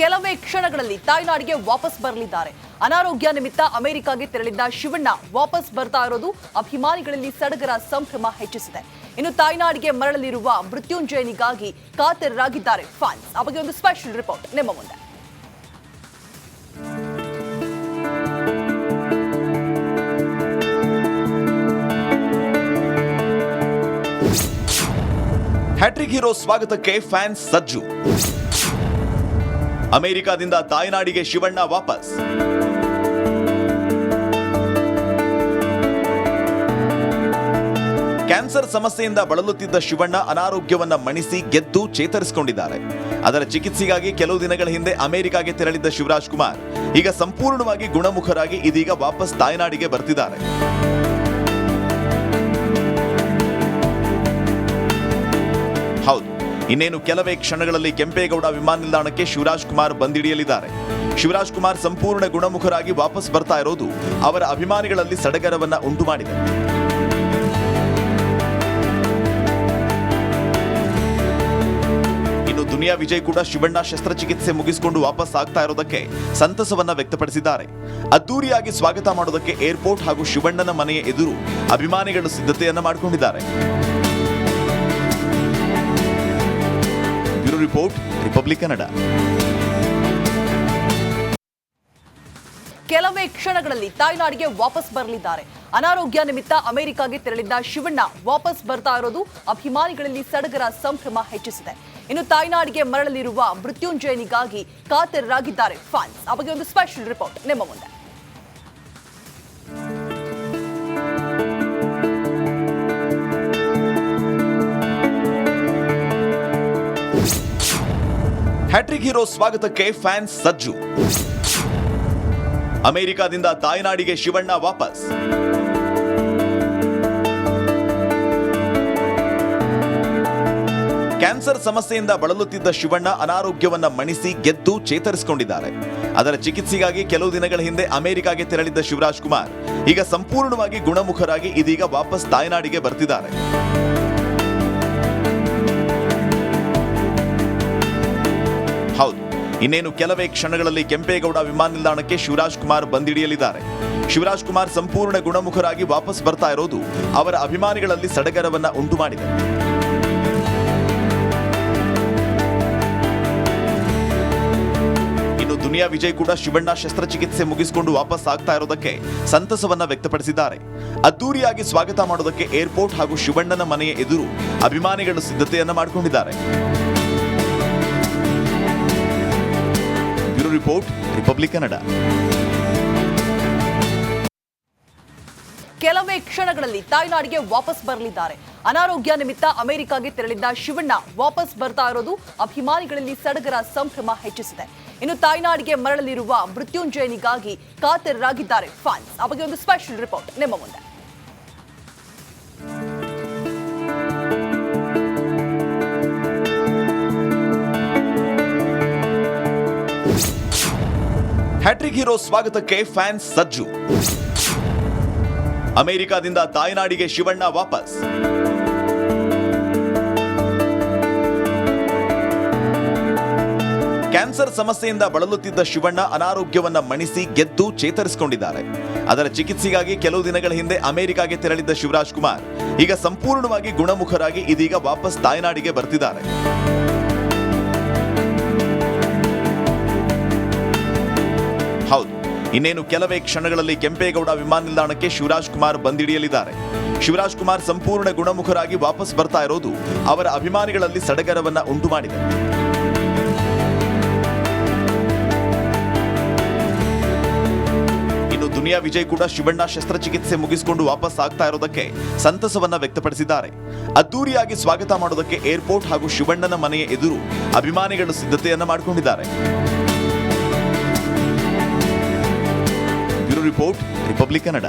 ಕೆಲವೇ ಕ್ಷಣಗಳಲ್ಲಿ ತಾಯ್ನಾಡಿಗೆ ವಾಪಸ್ ಬರಲಿದ್ದಾರೆ. ಅನಾರೋಗ್ಯ ನಿಮಿತ್ತ ಅಮೆರಿಕಾಗೆ ತೆರಳಿದ್ದ ಶಿವಣ್ಣ ವಾಪಸ್ ಬರ್ತಾ ಇರೋದು ಅಭಿಮಾನಿಗಳಲ್ಲಿ ಸಡಗರ ಸಂಭ್ರಮ ಹೆಚ್ಚಿಸಿದೆ. ಇನ್ನು ತಾಯ್ನಾಡಿಗೆ ಮರಳಲಿರುವ ಮೃತ್ಯುಂಜಯನಿಗಾಗಿ ಕಾತರರಾಗಿದ್ದಾರೆ ಫ್ಯಾನ್ಸ್ ಆ ಒಂದು ಸ್ಪೆಷಲ್ ರಿಪೋರ್ಟ್ ನಿಮ್ಮ ಮುಂದೆ. ಹ್ಯಾಟ್ರಿಕ್ ಹೀರೋ ಸ್ವಾಗತಕ್ಕೆ ಫ್ಯಾನ್ಸ್ ಸಜ್ಜು. ಅಮೆರಿಕಾದಿಂದ ತಾಯ್ನಾಡಿಗೆ ಶಿವಣ್ಣ ವಾಪಸ್. ಕ್ಯಾನ್ಸರ್ ಸಮಸ್ಯೆಯಿಂದ ಬಳಲುತ್ತಿದ್ದ ಶಿವಣ್ಣ ಅನಾರೋಗ್ಯವನ್ನ ಮಣಿಸಿ ಗೆದ್ದು ಚೇತರಿಸಿಕೊಂಡಿದ್ದಾರೆ. ಅದರ ಚಿಕಿತ್ಸೆಗಾಗಿ ಕೆಲವು ದಿನಗಳ ಹಿಂದೆ ಅಮೆರಿಕಾಗೆ ತೆರಳಿದ್ದ ಶಿವರಾಜ್ ಕುಮಾರ್ ಈಗ ಸಂಪೂರ್ಣವಾಗಿ ಗುಣಮುಖರಾಗಿ ಇದೀಗ ವಾಪಸ್ ತಾಯ್ನಾಡಿಗೆ ಬರ್ತಿದ್ದಾರೆ. ಇನ್ನೇನು ಕೆಲವೇ ಕ್ಷಣಗಳಲ್ಲಿ ಕೆಂಪೇಗೌಡ ವಿಮಾನ ನಿಲ್ದಾಣಕ್ಕೆ ಶಿವರಾಜ್ ಕುಮಾರ್ ಬಂದಿಡಿಯಲಿದ್ದಾರೆ. ಶಿವರಾಜ್ ಕುಮಾರ್ ಸಂಪೂರ್ಣ ಗುಣಮುಖರಾಗಿ ವಾಪಸ್ ಬರ್ತಾ ಇರೋದು ಅವರ ಅಭಿಮಾನಿಗಳಲ್ಲಿ ಸಡಗರವನ್ನ ಉಂಟು ಮಾಡಿದೆ ಇನ್ನು ದುನಿಯಾ ವಿಜಯ್ ಕೂಡ ಶಿವಣ್ಣ ಶಸ್ತ್ರಚಿಕಿತ್ಸೆ ಮುಗಿಸಿಕೊಂಡು ವಾಪಸ್ ಆಗ್ತಾ ಇರೋದಕ್ಕೆ ಸಂತಸವನ್ನ ವ್ಯಕ್ತಪಡಿಸಿದ್ದಾರೆ. ಅದ್ದೂರಿಯಾಗಿ ಸ್ವಾಗತ ಮಾಡೋದಕ್ಕೆ ಏರ್ಪೋರ್ಟ್ ಹಾಗೂ ಶಿವಣ್ಣನ ಮನೆಯ ಎದುರು ಅಭಿಮಾನಿಗಳು ಸಿದ್ಧತೆಯನ್ನ ಮಾಡಿಕೊಂಡಿದ್ದಾರೆ. Bureau report, Republic Kannada. ಕೆಲವೇ ಕ್ಷಣಗಳಲ್ಲಿ ತಾಯ್ನಾಡಿಗೆ ವಾಪಸ್ ಬರಲಿದ್ದಾರೆ. ಅನಾರೋಗ್ಯ ನಿಮಿತ್ತ ಅಮೆರಿಕಾಗೆ ತೆರಳಿದ್ದ ಶಿವಣ್ಣ ವಾಪಸ್ ಬರ್ತಾ ಇರೋದು ಅಭಿಮಾನಿಗಳಲ್ಲಿ ಸಡಗರ ಸಂಭ್ರಮ ಹೆಚ್ಚಿಸಿದೆ. ಇನ್ನು ತಾಯ್ನಾಡಿಗೆ ಮರಳಲಿರುವ ಮೃತ್ಯುಂಜಯನಿಗಾಗಿ ಕಾತರರಾಗಿದ್ದಾರೆ ಫ್ಯಾನ್ಸ್ ಆ ಒಂದು ಸ್ಪೆಷಲ್ ರಿಪೋರ್ಟ್ ನಿಮ್ಮ ಮುಂದೆ. ಹ್ಯಾಟ್ರಿಕ್ ಹೀರೋ ಸ್ವಾಗತಕ್ಕೆ ಫ್ಯಾನ್ಸ್ ಸಜ್ಜು. ಅಮೆರಿಕಾದಿಂದ ತಾಯ್ನಾಡಿಗೆ ಶಿವಣ್ಣ ವಾಪಸ್. ಕ್ಯಾನ್ಸರ್ ಸಮಸ್ಯೆಯಿಂದ ಬಳಲುತ್ತಿದ್ದ ಶಿವಣ್ಣ ಅನಾರೋಗ್ಯವನ್ನು ಮಣಿಸಿ ಗೆದ್ದು ಚೇತರಿಸಿಕೊಂಡಿದ್ದಾರೆ. ಅದರ ಚಿಕಿತ್ಸೆಗಾಗಿ ಕೆಲವು ದಿನಗಳ ಹಿಂದೆ ಅಮೆರಿಕಾಗೆ ತೆರಳಿದ್ದ ಶಿವರಾಜ್ ಕುಮಾರ್, ಈಗ ಸಂಪೂರ್ಣವಾಗಿ ಗುಣಮುಖರಾಗಿ ಇದೀಗ ವಾಪಸ್ ತಾಯ್ನಾಡಿಗೆ ಬರ್ತಿದ್ದಾರೆ. ಇನ್ನೇನು ಕೆಲವೇ ಕ್ಷಣಗಳಲ್ಲಿ ಕೆಂಪೇಗೌಡ ವಿಮಾನ ನಿಲ್ದಾಣಕ್ಕೆ ಶಿವರಾಜ್ ಕುಮಾರ್ ಬಂದಿಡಿಯಲಿದ್ದಾರೆ ಶಿವರಾಜ್ ಕುಮಾರ್ ಸಂಪೂರ್ಣ ಗುಣಮುಖರಾಗಿ ವಾಪಸ್ ಬರ್ತಾ ಇರೋದು ಅವರ ಅಭಿಮಾನಿಗಳಲ್ಲಿ ಸಡಗರವನ್ನ ಉಂಟು ಮಾಡಿದೆ ಇನ್ನು ದುನಿಯಾ ವಿಜಯ್ ಕೂಡ ಶಿವಣ್ಣ ಶಸ್ತ್ರಚಿಕಿತ್ಸೆ ಮುಗಿಸಿಕೊಂಡು ವಾಪಸ್ ಆಗ್ತಾ ಇರೋದಕ್ಕೆ ಸಂತಸವನ್ನ ವ್ಯಕ್ತಪಡಿಸಿದ್ದಾರೆ. ಅದ್ದೂರಿಯಾಗಿ ಸ್ವಾಗತ ಮಾಡೋದಕ್ಕೆ ಏರ್ಪೋರ್ಟ್ ಹಾಗೂ ಶಿವಣ್ಣನ ಮನೆಯ ಎದುರು ಅಭಿಮಾನಿಗಳು ಸಿದ್ಧತೆಯನ್ನ ಮಾಡಿಕೊಂಡಿದ್ದಾರೆ. ಬ್ಯೂರೋ ರಿಪೋರ್ಟ್ ರಿಪಬ್ಲಿಕ್ ಕನ್ನಡ ಕೆಲವೇ ಕ್ಷಣಗಳಲ್ಲಿ ತಾಯ್ನಾಡಿಗೆ ವಾಪಸ್ ಬರಲಿದ್ದಾರೆ. ಅನಾರೋಗ್ಯ ನಿಮಿತ್ತ ಅಮೆರಿಕಾಗೆ ತೆರಳಿದ್ದ ಶಿವಣ್ಣ ವಾಪಸ್ ಬರ್ತಾ ಇರೋದು ಅಭಿಮಾನಿಗಳಲ್ಲಿ ಸಡಗರ ಸಂಭ್ರಮ ಹೆಚ್ಚಿಸಿದೆ. ಇನ್ನು ತಾಯ್ನಾಡಿಗೆ ಮರಳಲಿರುವ ಮೃತ್ಯುಂಜಯನಿಗಾಗಿ ಕಾತರರಾಗಿದ್ದಾರೆ ಫ್ಯಾನ್ಸ್ ಆ ಬಗ್ಗೆ ಒಂದು ಸ್ಪೆಷಲ್ ರಿಪೋರ್ಟ್ ನಿಮ್ಮ ಮುಂದೆ. ಹ್ಯಾಟ್ರಿಕ್ ಹೀರೋ ಸ್ವಾಗತಕ್ಕೆ ಫ್ಯಾನ್ಸ್ ಸಜ್ಜು. ಅಮೆರಿಕಾದಿಂದ ತಾಯ್ನಾಡಿಗೆ ಶಿವಣ್ಣ ವಾಪಸ್. ಕ್ಯಾನ್ಸರ್ ಸಮಸ್ಯೆಯಿಂದ ಬಳಲುತ್ತಿದ್ದ ಶಿವಣ್ಣ ಅನಾರೋಗ್ಯವನ್ನ ಮಣಿಸಿ ಗೆದ್ದು ಚೇತರಿಸಿಕೊಂಡಿದ್ದಾರೆ. ಅದರ ಚಿಕಿತ್ಸೆಗಾಗಿ ಕೆಲವು ದಿನಗಳ ಹಿಂದೆ ಅಮೆರಿಕಾಗೆ ತೆರಳಿದ್ದ ಶಿವರಾಜ್ ಕುಮಾರ್, ಈಗ ಸಂಪೂರ್ಣವಾಗಿ ಗುಣಮುಖರಾಗಿ ಇದೀಗ ವಾಪಸ್ ತಾಯ್ನಾಡಿಗೆ ಬರ್ತಿದ್ದಾರೆ. ಇನ್ನೇನು ಕೆಲವೇ ಕ್ಷಣಗಳಲ್ಲಿ ಕೆಂಪೇಗೌಡ ವಿಮಾನ ನಿಲ್ದಾಣಕ್ಕೆ ಶಿವರಾಜ್ ಕುಮಾರ್ ಬಂದಿಡಿಯಲಿದ್ದಾರೆ ಶಿವರಾಜ್ ಕುಮಾರ್ ಸಂಪೂರ್ಣ ಗುಣಮುಖರಾಗಿ ವಾಪಸ್ ಬರ್ತಾ ಇರೋದು ಅವರ ಅಭಿಮಾನಿಗಳಲ್ಲಿ ಸಡಗರವನ್ನ ಉಂಟು ಮಾಡಿದೆ ಇನ್ನು ದುನಿಯಾ ವಿಜಯ್ ಕೂಡ ಶಿವಣ್ಣ ಶಸ್ತ್ರಚಿಕಿತ್ಸೆ ಮುಗಿಸಿಕೊಂಡು ವಾಪಸ್ ಆಗ್ತಾ ಇರೋದಕ್ಕೆ ಸಂತಸವನ್ನ ವ್ಯಕ್ತಪಡಿಸಿದ್ದಾರೆ. ಅದ್ದೂರಿಯಾಗಿ ಸ್ವಾಗತ ಮಾಡೋದಕ್ಕೆ ಏರ್ಪೋರ್ಟ್ ಹಾಗೂ ಶಿವಣ್ಣನ ಮನೆಯ ಎದುರು ಅಭಿಮಾನಿಗಳು ಸಿದ್ಧತೆಯನ್ನ ಮಾಡಿಕೊಂಡಿದ್ದಾರೆ. ರಿಪೋರ್ಟ್ ರಿಪಬ್ಲಿಕ್ ಕನ್ನಡ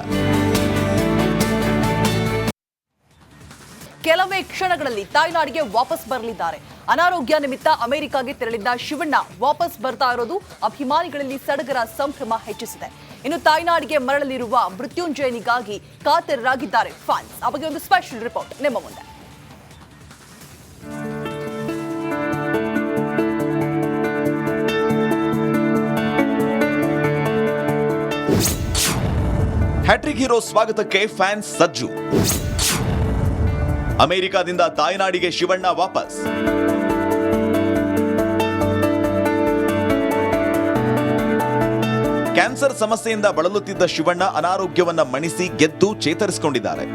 ಕೆಲವೇ ಕ್ಷಣಗಳಲ್ಲಿ ತಾಯ್ನಾಡಿಗೆ ವಾಪಸ್ ಬರಲಿದ್ದಾರೆ. ಅನಾರೋಗ್ಯ ನಿಮಿತ್ತ ಅಮೆರಿಕಾಗೆ ತೆರಳಿದ್ದ ಶಿವಣ್ಣ ವಾಪಸ್ ಬರ್ತಾ ಇರೋದು ಅಭಿಮಾನಿಗಳಲ್ಲಿ ಸಡಗರ ಸಂಭ್ರಮ ಹೆಚ್ಚಿಸಿದೆ. ಇನ್ನು ತಾಯ್ನಾಡಿಗೆ ಮರಳಲಿರುವ ಮೃತ್ಯುಂಜಯನಿಗಾಗಿ ಕಾತರರಾಗಿದ್ದಾರೆ ಫ್ಯಾನ್ಸ್ ಆ ಬಗ್ಗೆ ಒಂದು ಸ್ಪೆಷಲ್ ರಿಪೋರ್ಟ್ ನಿಮ್ಮ ಮುಂದೆ. ಹ್ಯಾಟ್ರಿಕ್ ಹೀರೋ ಸ್ವಾಗತಕ್ಕೆ ಫ್ಯಾನ್ಸ್ ಸಜ್ಜು. ಅಮೆರಿಕಾದಿಂದ ತಾಯ್ನಾಡಿಗೆ ಶಿವಣ್ಣ ವಾಪಸ್. ಕ್ಯಾನ್ಸರ್ ಸಮಸ್ಯೆಯಿಂದ ಬಳಲುತ್ತಿದ್ದ ಶಿವಣ್ಣ ಅನಾರೋಗ್ಯವನ್ನ ಮಣಿಸಿ ಗೆದ್ದು ಚೇತರಿಸಿಕೊಂಡಿದ್ದಾರೆ.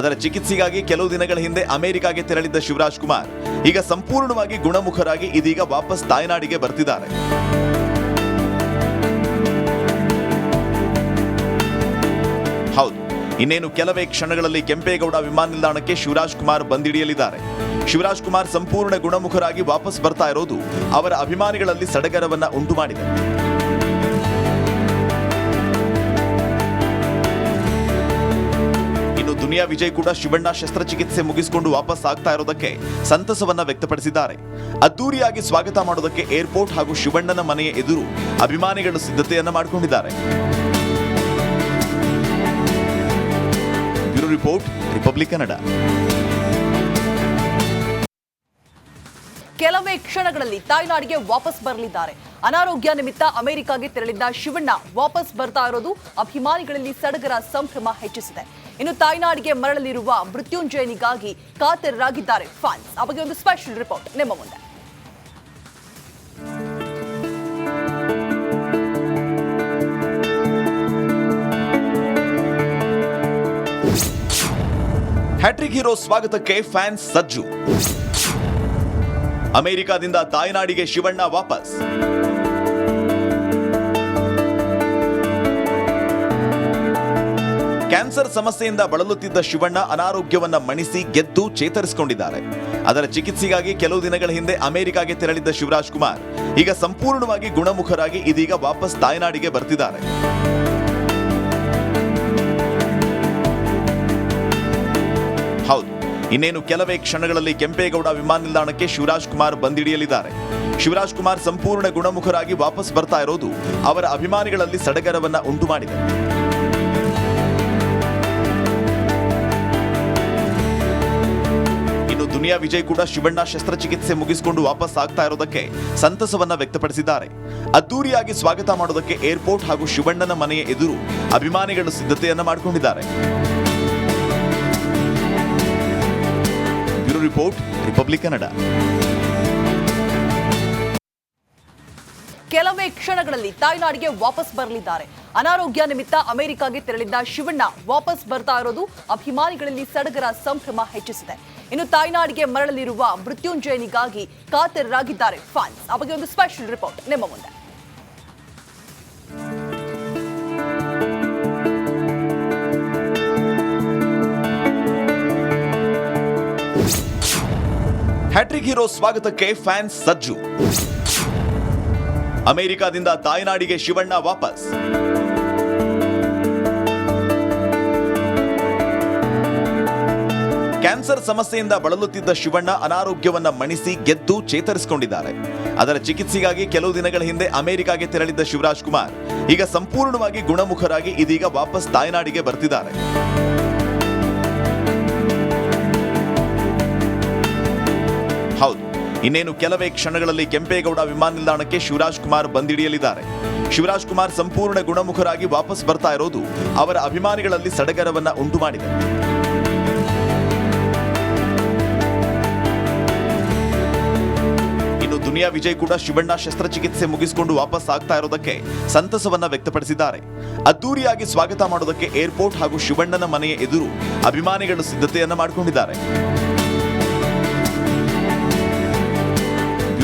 ಅದರ ಚಿಕಿತ್ಸೆಗಾಗಿ ಕೆಲವು ದಿನಗಳ ಹಿಂದೆ ಅಮೆರಿಕಾಗೆ ತೆರಳಿದ್ದ ಶಿವರಾಜ್ ಕುಮಾರ್, ಈಗ ಸಂಪೂರ್ಣವಾಗಿ ಗುಣಮುಖರಾಗಿ ಇದೀಗ ವಾಪಸ್ ತಾಯ್ನಾಡಿಗೆ ಬರ್ತಿದ್ದಾರೆ. ಇನ್ನೇನು ಕೆಲವೇ ಕ್ಷಣಗಳಲ್ಲಿ ಕೆಂಪೇಗೌಡ ವಿಮಾನ ನಿಲ್ದಾಣಕ್ಕೆ ಶಿವರಾಜ್ ಕುಮಾರ್ ಬಂದಿಡಿಯಲಿದ್ದಾರೆ. ಶಿವರಾಜ್ ಕುಮಾರ್ ಸಂಪೂರ್ಣ ಗುಣಮುಖರಾಗಿ ವಾಪಸ್ ಬರ್ತಾ ಇರೋದು ಅವರ ಅಭಿಮಾನಿಗಳಲ್ಲಿ ಸಡಗರವನ್ನ ಉಂಟು ಮಾಡಿದೆ. ಇನ್ನು ದುನಿಯಾ ವಿಜಯ್ ಕೂಡ ಶಿವಣ್ಣ ಶಸ್ತ್ರಚಿಕಿತ್ಸೆ ಮುಗಿಸಿಕೊಂಡು ವಾಪಸ್ ಆಗ್ತಾ ಇರೋದಕ್ಕೆ ಸಂತಸವನ್ನ ವ್ಯಕ್ತಪಡಿಸಿದ್ದಾರೆ. ಅದ್ದೂರಿಯಾಗಿ ಸ್ವಾಗತ ಮಾಡೋದಕ್ಕೆ ಏರ್ಪೋರ್ಟ್ ಹಾಗೂ ಶಿವಣ್ಣನ ಮನೆಯ ಎದುರು ಅಭಿಮಾನಿಗಳು ಸಿದ್ಧತೆಯನ್ನ ಮಾಡಿಕೊಂಡಿದ್ದಾರೆ. ರಿಪೋರ್ಟ್ ರಿಪಬ್ಲಿಕ್ ಕನ್ನಡ ಕೆಲವೇ ಕ್ಷಣಗಳಲ್ಲಿ ತಾಯ್ನಾಡಿಗೆ ವಾಪಸ್ ಬರಲಿದ್ದಾರೆ. ಅನಾರೋಗ್ಯ ನಿಮಿತ್ತ ಅಮೆರಿಕಾಗೆ ತೆರಳಿದ್ದ ಶಿವಣ್ಣ ವಾಪಸ್ ಬರ್ತಾ ಇರೋದು ಅಭಿಮಾನಿಗಳಲ್ಲಿ ಸಡಗರ ಸಂಭ್ರಮ ಹೆಚ್ಚಿಸಿದೆ. ಇನ್ನು ತಾಯ್ನಾಡಿಗೆ ಮರಳಲಿರುವ ಮೃತ್ಯುಂಜಯನಿಗಾಗಿ ಕಾತರರಾಗಿದ್ದಾರೆ ಫ್ಯಾನ್ಸ್ ಆ ಒಂದು ಸ್ಪೆಷಲ್ ರಿಪೋರ್ಟ್ ನಿಮ್ಮ ಮುಂದೆ. ಹ್ಯಾಟ್ರಿಕ್ ಹೀರೋ ಸ್ವಾಗತಕ್ಕೆ ಫ್ಯಾನ್ಸ್ ಸಜ್ಜು. ಅಮೆರಿಕಾದಿಂದ ತಾಯ್ನಾಡಿಗೆ ಶಿವಣ್ಣ ವಾಪಸ್. ಕ್ಯಾನ್ಸರ್ ಸಮಸ್ಯೆಯಿಂದ ಬಳಲುತ್ತಿದ್ದ ಶಿವಣ್ಣ ಅನಾರೋಗ್ಯವನ್ನ ಮಣಿಸಿ ಗೆದ್ದು ಚೇತರಿಸಿಕೊಂಡಿದ್ದಾರೆ. ಅದರ ಚಿಕಿತ್ಸೆಗಾಗಿ ಕೆಲವು ದಿನಗಳ ಹಿಂದೆ ಅಮೆರಿಕಾಗೆ ತೆರಳಿದ್ದ ಶಿವರಾಜ್ ಕುಮಾರ್, ಈಗ ಸಂಪೂರ್ಣವಾಗಿ ಗುಣಮುಖರಾಗಿ ಇದೀಗ ವಾಪಸ್ ತಾಯ್ನಾಡಿಗೆ ಬರ್ತಿದ್ದಾರೆ. ಇನ್ನೇನು ಕೆಲವೇ ಕ್ಷಣಗಳಲ್ಲಿ ಕೆಂಪೇಗೌಡ ವಿಮಾನ ನಿಲ್ದಾಣಕ್ಕೆ ಶಿವರಾಜ್ ಕುಮಾರ್ ಬಂದಿಡಿಯಲಿದ್ದಾರೆ. ಶಿವರಾಜ್ ಕುಮಾರ್ ಸಂಪೂರ್ಣ ಗುಣಮುಖರಾಗಿ ವಾಪಸ್ ಬರ್ತಾ ಇರೋದು ಅವರ ಅಭಿಮಾನಿಗಳಲ್ಲಿ ಸಡಗರವನ್ನ ಉಂಟು ಮಾಡಿದೆ. ಇನ್ನು ದುನಿಯಾ ವಿಜಯ್ ಕೂಡ ಶಿವಣ್ಣ ಶಸ್ತ್ರಚಿಕಿತ್ಸೆ ಮುಗಿಸಿಕೊಂಡು ವಾಪಸ್ ಆಗ್ತಾ ಇರೋದಕ್ಕೆ ಸಂತಸವನ್ನ ವ್ಯಕ್ತಪಡಿಸಿದ್ದಾರೆ. ಅದ್ದೂರಿಯಾಗಿ ಸ್ವಾಗತ ಮಾಡೋದಕ್ಕೆ ಏರ್ಪೋರ್ಟ್ ಹಾಗೂ ಶಿವಣ್ಣನ ಮನೆಯ ಎದುರು ಅಭಿಮಾನಿಗಳು ಸಿದ್ಧತೆಯನ್ನ ಮಾಡಿಕೊಂಡಿದ್ದಾರೆ. ರಿಪೋರ್ಟ್ ರಿಪಬ್ಲಿಕ್ ಕನ್ನಡ ಕೆಲವೇ ಕ್ಷಣಗಳಲ್ಲಿ ತಾಯ್ನಾಡಿಗೆ ವಾಪಸ್ ಬರಲಿದ್ದಾರೆ. ಅನಾರೋಗ್ಯ ನಿಮಿತ್ತ ಅಮೆರಿಕಾಗೆ ತೆರಳಿದ್ದ ಶಿವಣ್ಣ ವಾಪಸ್ ಬರ್ತಾ ಇರೋದು ಅಭಿಮಾನಿಗಳಲ್ಲಿ ಸಡಗರ ಸಂಭ್ರಮ ಹೆಚ್ಚಿಸಿದೆ. ಇನ್ನು ತಾಯ್ನಾಡಿಗೆ ಮರಳಲಿರುವ ಮೃತ್ಯುಂಜಯನಿಗಾಗಿ ಕಾತರರಾಗಿದ್ದಾರೆ ಫ್ಯಾನ್ಸ್ ಆ ಒಂದು ಸ್ಪೆಷಲ್ ರಿಪೋರ್ಟ್ ನಿಮ್ಮ ಮುಂದೆ. ಹ್ಯಾಟ್ರಿಕ್ ಹೀರೋ ಸ್ವಾಗತಕ್ಕೆ ಫ್ಯಾನ್ಸ್ ಸಜ್ಜು. ಅಮೆರಿಕಾದಿಂದ ತಾಯ್ನಾಡಿಗೆ ಶಿವಣ್ಣ ವಾಪಸ್. ಕ್ಯಾನ್ಸರ್ ಸಮಸ್ಯೆಯಿಂದ ಬಳಲುತ್ತಿದ್ದ ಶಿವಣ್ಣ ಅನಾರೋಗ್ಯವನ್ನ ಮಣಿಸಿ ಗೆದ್ದು ಚೇತರಿಸಿಕೊಂಡಿದ್ದಾರೆ. ಅದರ ಚಿಕಿತ್ಸೆಗಾಗಿ ಕೆಲವು ದಿನಗಳ ಹಿಂದೆ ಅಮೆರಿಕಾಗೆ ತೆರಳಿದ್ದ ಶಿವರಾಜ್ ಕುಮಾರ್, ಈಗ ಸಂಪೂರ್ಣವಾಗಿ ಗುಣಮುಖರಾಗಿ ಇದೀಗ ವಾಪಸ್ ತಾಯ್ನಾಡಿಗೆ ಬರ್ತಿದ್ದಾರೆ. ಇನ್ನೇನು ಕೆಲವೇ ಕ್ಷಣಗಳಲ್ಲಿ ಕೆಂಪೇಗೌಡ ವಿಮಾನ ನಿಲ್ದಾಣಕ್ಕೆ ಶಿವರಾಜ್ ಕುಮಾರ್ ಬಂದಿಡಿಯಲಿದ್ದಾರೆ. ಶಿವರಾಜ್ ಕುಮಾರ್ ಸಂಪೂರ್ಣ ಗುಣಮುಖರಾಗಿ ವಾಪಸ್ ಬರ್ತಾ ಇರೋದು ಅವರ ಅಭಿಮಾನಿಗಳಲ್ಲಿ ಸಡಗರವನ್ನ ಉಂಟು ಮಾಡಿದೆ ಇನ್ನು ದುನಿಯಾ ವಿಜಯ್ ಕೂಡ ಶಿವಣ್ಣ ಶಸ್ತ್ರಚಿಕಿತ್ಸೆ ಮುಗಿಸಿಕೊಂಡು ವಾಪಸ್ ಆಗ್ತಾ ಇರೋದಕ್ಕೆ ಸಂತಸವನ್ನ ವ್ಯಕ್ತಪಡಿಸಿದ್ದಾರೆ. ಅದ್ದೂರಿಯಾಗಿ ಸ್ವಾಗತ ಮಾಡೋದಕ್ಕೆ ಏರ್ಪೋರ್ಟ್ ಹಾಗೂ ಶಿವಣ್ಣನ ಮನೆಯ ಎದುರು ಅಭಿಮಾನಿಗಳು ಸಿದ್ಧತೆಯನ್ನ ಮಾಡಿಕೊಂಡಿದ್ದಾರೆ.